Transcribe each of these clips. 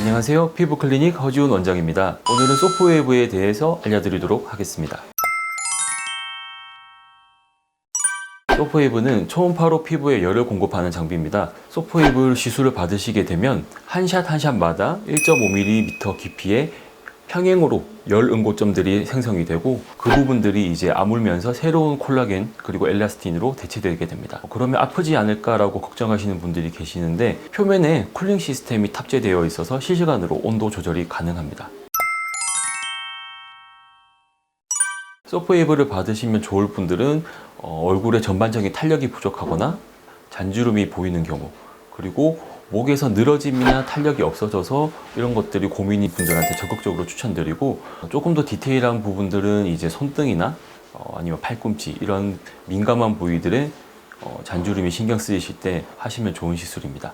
안녕하세요. 피부클리닉 허지훈 원장입니다. 오늘은 소프웨이브에 대해서 알려드리도록 하겠습니다. 소프웨이브는 초음파로 피부에 열을 공급하는 장비입니다. 소프웨이브 시술을 받으시게 되면 한 샷 한 샷마다 1.5mm 깊이의 평행으로 열 응고점들이 생성이 되고 그 부분들이 이제 아물면서 새로운 콜라겐 그리고 엘라스틴으로 대체되게 됩니다. 그러면 아프지 않을까라고 걱정하시는 분들이 계시는데 표면에 쿨링 시스템이 탑재되어 있어서 실시간으로 온도 조절이 가능합니다. 소프웨이브를 받으시면 좋을 분들은 어, 얼굴에 전반적인 탄력이 부족하거나 잔주름이 보이는 경우 그리고 목에서 늘어짐이나 탄력이 없어져서 이런 것들이 고민인 분들한테 적극적으로 추천드리고 조금 더 디테일한 부분들은 이제 손등이나 어, 아니면 팔꿈치 이런 민감한 부위들에 어, 잔주름이 신경 쓰이실 때 하시면 좋은 시술입니다.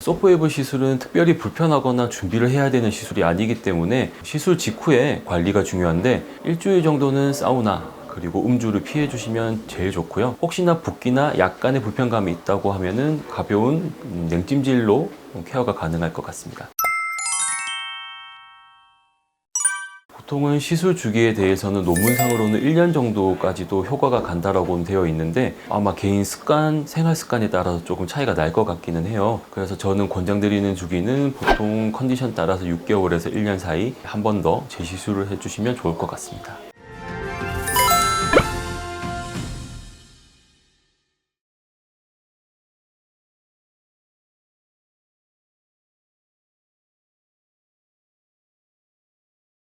소프웨이브 시술은 특별히 불편하거나 준비를 해야 되는 시술이 아니기 때문에 시술 직후에 관리가 중요한데 일주일 정도는 사우나 그리고 음주를 피해 주시면 제일 좋고요. 혹시나 붓기나 약간의 불편감이 있다고 하면은 가벼운 음, 냉찜질로 케어가 가능할 것 같습니다. 보통은 시술 주기에 대해서는 논문상으로는 1년 정도까지도 효과가 간다라고 되어 있는데 아마 개인 습관, 생활 습관에 따라서 조금 차이가 날 것 같기는 해요. 그래서 저는 권장드리는 주기는 보통 컨디션 따라서 6개월에서 1년 사이 한 번 더 재시술을 해주시면 좋을 것 같습니다.